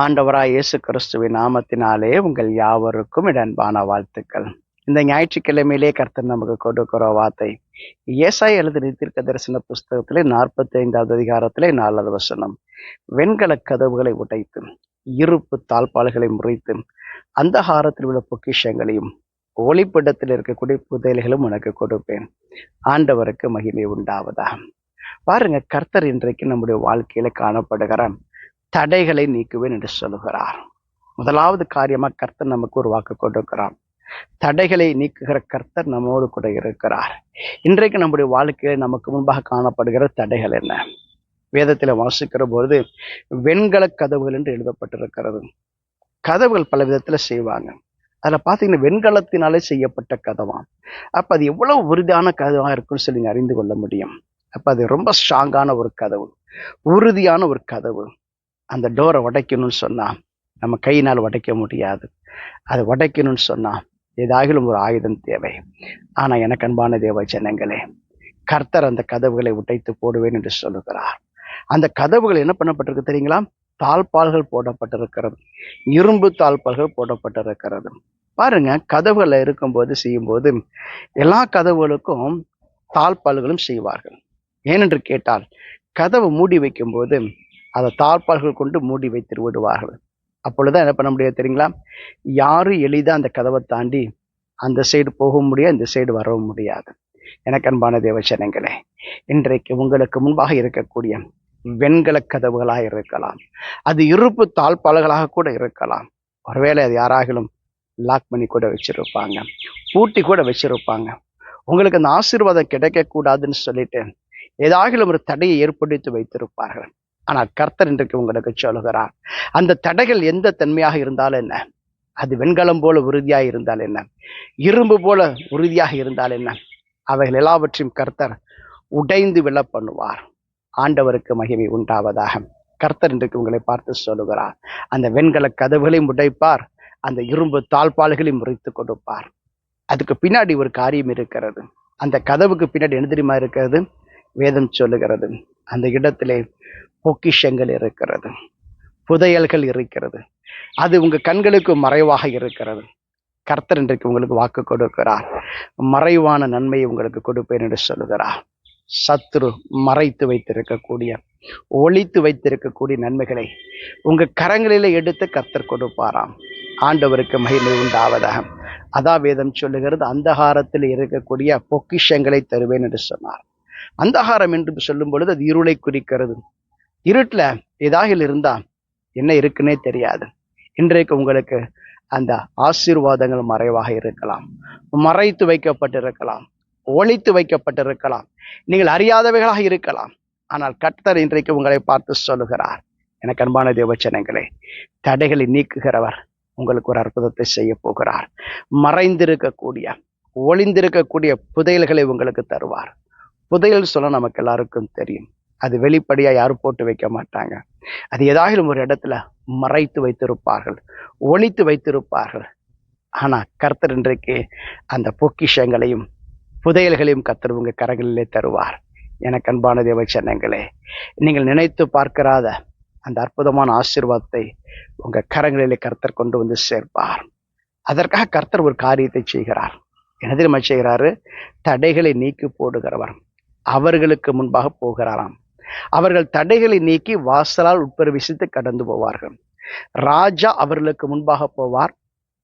ஆண்டவராய் இயேசு கிறிஸ்துவின் நாமத்தினாலே உங்கள் யாவருக்கும் இடன்பான வாழ்த்துக்கள். இந்த ஞாயிற்றுக்கிழமையிலே கர்த்தர் நமக்கு கொடுக்கிற வார்த்தை. இயேசாய் எழுதின தீர்க்க தரிசன புஸ்தகத்திலே நாற்பத்தி ஐந்தாவது அதிகாரத்திலே நாலாவது வசனம். வெண்கல கதவுகளை உடைத்து இருப்பு தாழ்பால்களை முறித்து அந்தகாரத்தில் உள்ள பொக்கிஷங்களையும் ஒளிப்பிடத்தில் இருக்கக்கூடிய புதையல்களும் உனக்கு கொடுப்பேன். ஆண்டவருக்கு மகிமை உண்டாவதா பாருங்க கர்த்தர் இன்றைக்கு நம்முடைய வாழ்க்கையில காணப்படுகிறான் தடைகளை நீக்குவேன் என்று சொல்லுகிறார். முதலாவது காரியமாக கர்த்தர் நமக்கு ஒரு வாக்கு கொடுக்கிறார். தடைகளை நீக்குகிற கர்த்தர் நம்மோடு கூட இருக்கிறார். இன்றைக்கு நம்முடைய வாழ்க்கையில நமக்கு முன்பாக காணப்படுகிற தடைகள் என்ன? வேதத்தில் வாசிக்கிற பொழுது வெண்கல கதவுகள் என்று எழுதப்பட்டிருக்கிறது. கதவுகள் பல விதத்துல செய்வாங்க. அதில் பார்த்தீங்கன்னா வெண்கலத்தினாலே செய்யப்பட்ட கதவாம் அப்போ அது எவ்வளவு உறுதியான கதவாக இருக்குன்னு சொல்லி அறிந்து கொள்ள முடியும். அப்போ அது ரொம்ப ஸ்ட்ராங்கான ஒரு கதவு. உறுதியான ஒரு கதவு. அந்த டோரை உடைக்கணும்னு சொன்னால் நம்ம கையினால் உடைக்க முடியாது. அதை உடைக்கணும்னு சொன்னால் ஏதாகிலும் ஒரு ஆயுதம் தேவை. ஆனால் எனக்கு அன்பான தேவ ஜனங்களே கர்த்தர் அந்த கதவுகளை உடைத்து போடுவேன் என்று சொல்லுகிறார். அந்த கதவுகள் என்ன பண்ணப்பட்டிருக்கு தெரியுங்களா? தாழ்பால்கள் போடப்பட்டிருக்கிறது. இரும்பு தாழ்பால்கள் போடப்பட்டிருக்கிறது. பாருங்க கதவுகளில் இருக்கும்போது செய்யும்போது எல்லா கதவுகளுக்கும் தாழ்பால்களும் செய்வார்கள். ஏனென்று கேட்டால் கதவை மூடி வைக்கும்போது அதை தாழ்பால்கள் கொண்டு மூடி வைத்து விடுவார்கள். அப்பொழுதுதான் என்ன பண்ண முடியாது தெரியுங்களா? யாரும் எளிதாக அந்த கதவை தாண்டி அந்த சைடு போகவும் முடியாது இந்த சைடு வரவும் முடியாது. எனக்கு அன்பான தேவச்சனங்களே இன்றைக்கு உங்களுக்கு முன்பாக இருக்கக்கூடிய வெண்கல கதவுகளாக இருக்கலாம். அது இருப்பு தாழ்பால்களாக கூட இருக்கலாம். ஒருவேளை அது யாராகிலும் லாக் பண்ணி கூட வச்சிருப்பாங்க. பூட்டி கூட வச்சிருப்பாங்க. உங்களுக்கு அந்த ஆசீர்வாதம் கிடைக்கக்கூடாதுன்னு சொல்லிட்டு ஏதாகிலும் ஒரு தடையை ஏற்படுத்தி வைத்திருப்பார்கள். ஆனால் கர்த்தர் இன்றைக்கு உங்களுக்கு சொல்லுகிறார் அந்த தடைகள் எந்த தன்மையாக இருந்தாலும் என்ன? அது வெண்கலம் போல உறுதியாக இருந்தால் என்ன? இரும்பு போல உறுதியாக இருந்தால் என்ன? அவைகள் எல்லாவற்றையும் கர்த்தர் உடைந்து விழ பண்ணுவார். ஆண்டவருக்கு மகிமை உண்டாவதாக. கர்த்தர் இன்றைக்கு உங்களை பார்த்து சொல்லுகிறார். அந்த வெண்கல கதவுகளையும் உடைப்பார். அந்த இரும்பு தாழ்பால்களையும் முறித்து கொடுப்பார். அதுக்கு பின்னாடி ஒரு காரியம் இருக்கிறது. அந்த கதவுக்கு பின்னாடி என்ன தெரியுமா இருக்கிறது? வேதம் சொல்லுகிறது. அந்த இடத்திலே பொக்கிஷங்கள் இருக்கிறது புதையல்கள் இருக்கிறது. அது உங்கள் கண்களுக்கு மறைவாக இருக்கிறது. கர்த்தர் இன்றைக்கு உங்களுக்கு வாக்கு கொடுக்கிறார். மறைவான நன்மையை உங்களுக்கு கொடுப்பேன் என்று சொல்லுகிறார். சத்ரு மறைத்து வைத்திருக்கக்கூடிய ஒழித்து வைத்திருக்கக்கூடிய நன்மைகளை உங்கள் கரங்களிலே எடுத்து கர்த்தர் கொடுப்பாராம். ஆண்டவருக்கு மகிமை உண்டாவதாக. அதா வேதம் சொல்லுகிறது அந்தகாரத்தில் இருக்கக்கூடிய பொக்கிஷங்களை தருவேன் என்று சொன்னார். அந்தகாரம் என்று சொல்லும் பொழுது அது இருளை குறிக்கிறது. இருட்டில் ஏதாகில் இருந்தால் என்ன இருக்குன்னே தெரியாது. இன்றைக்கு உங்களுக்கு அந்த ஆசீர்வாதங்கள் மறைவாக இருக்கலாம். மறைத்து வைக்கப்பட்டிருக்கலாம். ஒழித்து வைக்கப்பட்டிருக்கலாம். நீங்கள் அறியாதவைகளாக இருக்கலாம். ஆனால் கர்த்தர் இன்றைக்கு உங்களை பார்த்து சொல்லுகிறார். எனக்கு அன்பான தேவச்சனங்களே தடைகளை நீக்குகிறவர் உங்களுக்கு ஒரு அற்புதத்தை செய்ய போகிறார். மறைந்திருக்கக்கூடிய ஒளிந்திருக்கக்கூடிய புதையல்களை உங்களுக்கு தருவார். புதையல் சொல்ல நமக்கு எல்லாருக்கும் தெரியும். அது வெளிப்படையாக யாரும் போட்டு வைக்க மாட்டாங்க. அது ஏதாகிலும் ஒரு இடத்துல மறைத்து வைத்திருப்பார்கள் ஒழித்து வைத்திருப்பார்கள். ஆனால் கர்த்தர் இன்றைக்கு அந்த பொக்கிஷங்களையும் புதையல்களையும் கர்த்தர் உங்கள் கரங்களிலே தருவார். எனக்கு அன்பான தேவ நீங்கள் நினைத்து பார்க்கிறாத அந்த அற்புதமான ஆசீர்வாதத்தை உங்கள் கரங்களிலே கர்த்தர் கொண்டு வந்து சேர்ப்பார். அதற்காக கர்த்தர் ஒரு காரியத்தை செய்கிறார். என்ன தெரியுமா செய்கிறாரு? தடைகளை நீக்கி போடுகிறவர். அவர்களுக்கு முன்பாக போகிறாராம். அவர்கள் தடைகளை நீக்கி வாசலால் உட்பிரவேசித்து கடந்து போவார்கள். ராஜா அவர்களுக்கு முன்பாக போவார்.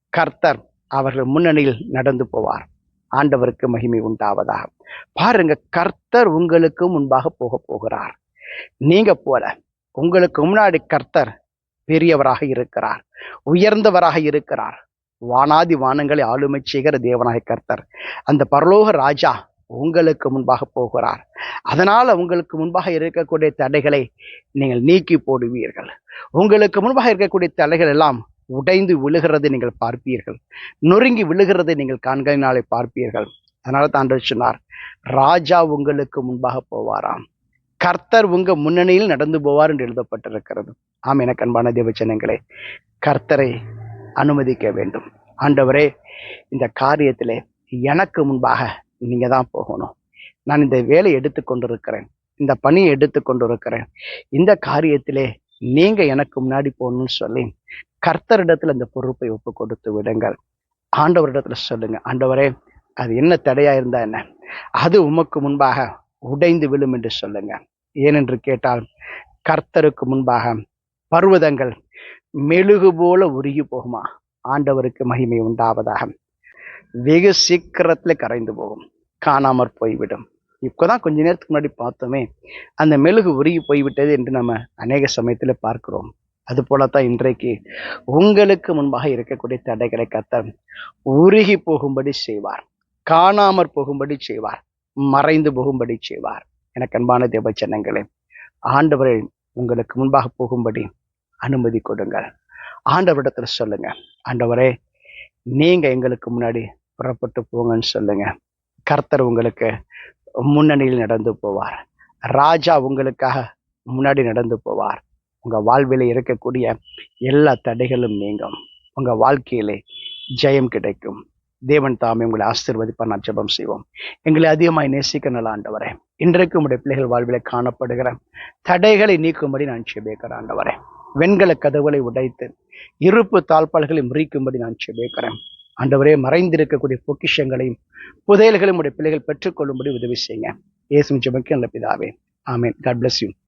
கர்த்தர் அவர்கள் முன்னணியில் நடந்து போவார். ஆண்டவருக்கு மகிமை உண்டாவதாக. பாருங்க கர்த்தர் உங்களுக்கு முன்பாக போக போகிறார். நீங்க போல உங்களுக்கு முன்னாடி கர்த்தர் பெரியவராக இருக்கிறார். உயர்ந்தவராக இருக்கிறார். வானாதி வானங்களை ஆளுமை செய்கிற தேவனாக கர்த்தர். அந்த பரலோக ராஜா உங்களுக்கு முன்பாக போகிறார். அதனால் உங்களுக்கு முன்பாக இருக்கக்கூடிய தடைகளை நீங்கள் நீக்கி போடுவீர்கள். உங்களுக்கு முன்பாக இருக்கக்கூடிய தடைகள் எல்லாம் உடைந்து விழுகிறதை நீங்கள் பார்ப்பீர்கள். நொறுங்கி விழுகிறதை நீங்கள் கண்களினாலே பார்ப்பீர்கள். அதனால தான் சொன்னார் ராஜா உங்களுக்கு முன்பாக போவாராம். கர்த்தர் உங்க முன்னணியில் நடந்து போவார் என்று எழுதப்பட்டிருக்கிறது. ஆம் எனக்கு அன்பான தேவச்சனங்களே கர்த்தரை அனுமதிக்க வேண்டும். ஆண்டவரே இந்த காரியத்திலே எனக்கு முன்பாக நீங்க தான் போகணும். நான் இந்த வேலையை எடுத்து கொண்டிருக்கிறேன். இந்த பணியை எடுத்து கொண்டிருக்கிறேன். இந்த காரியத்திலே நீங்கள் எனக்கு முன்னாடி போகணும்னு சொல்லி கர்த்தரிடத்தில் அந்த பொறுப்பை ஒப்பு கொடுத்து விடுங்கள். ஆண்டவரிடத்துல சொல்லுங்க ஆண்டவரே அது என்ன தடையா இருந்தா என்ன? அது உமக்கு முன்பாக உடைந்து விழும் என்று சொல்லுங்க. ஏனென்று கேட்டால் கர்த்தருக்கு முன்பாக பர்வதங்கள் மெழுகு போல உருகி போகுமா? ஆண்டவருக்கு மகிமை உண்டாவதாக. வெகு சீக்கிரத்துல கரைந்து போகும். காணாமற் போய்விடும். இப்போதான் கொஞ்ச நேரத்துக்கு முன்னாடி பார்த்தோமே அந்த மெழுகு உருகி போய்விட்டது என்று நம்ம அநேக சமயத்தில் பார்க்கிறோம். அது போலத்தான் இன்றைக்கு உங்களுக்கு முன்பாக இருக்கக்கூடிய தடைகளை கத்த உருகி போகும்படி செய்வார். காணாமற் போகும்படி செய்வார். மறைந்து போகும்படி செய்வார். எனக்கு அன்பான தேவ ஜனங்களே ஆண்டவரை உங்களுக்கு முன்பாக போகும்படி அனுமதி கொடுங்கள். ஆண்டவரிடத்துல சொல்லுங்க. ஆண்டவரே நீங்க எங்களுக்கு முன்னாடி புறப்பட்டு போங்கன்னு சொல்லுங்க. கர்த்தர் உங்களுக்கு முன்னணியில் நடந்து போவார். ராஜா உங்களுக்காக முன்னாடி நடந்து போவார். உங்க வாழ்வில் இருக்கக்கூடிய எல்லா தடைகளும் நீங்கும். உங்க வாழ்க்கையிலே ஜெயம் கிடைக்கும். தேவன் தாமே உங்களை ஆசீர்வதிப்பார். நான் ஜெபம் செய்வோம். எங்களை அதிகமாய் நேசிக்க நல்ல ஆண்டவரே இன்றைக்கு உடைய பிள்ளைகள் வாழ்வில் காணப்படுகிற தடைகளை நீக்கும்படி நான் ஜெபிக்கிறேன் ஆண்டவரே. வெண்கல கதவுகளை உடைத்து இருப்பு தாழ்பால்களை முறிக்கும்படி நான் ஜெபிக்கிறேன். ஆண்டவரே மறைந்திருக்கக்கூடிய பொக்கிஷங்களையும் புதையல்களையும் உடைய பிள்ளைகள் பெற்றுக்கொள்ளும்படி உதவி செய்யுங்க. இயேசு ஜெபக்கு நல்ல பிதாவே. ஆமேன். God bless you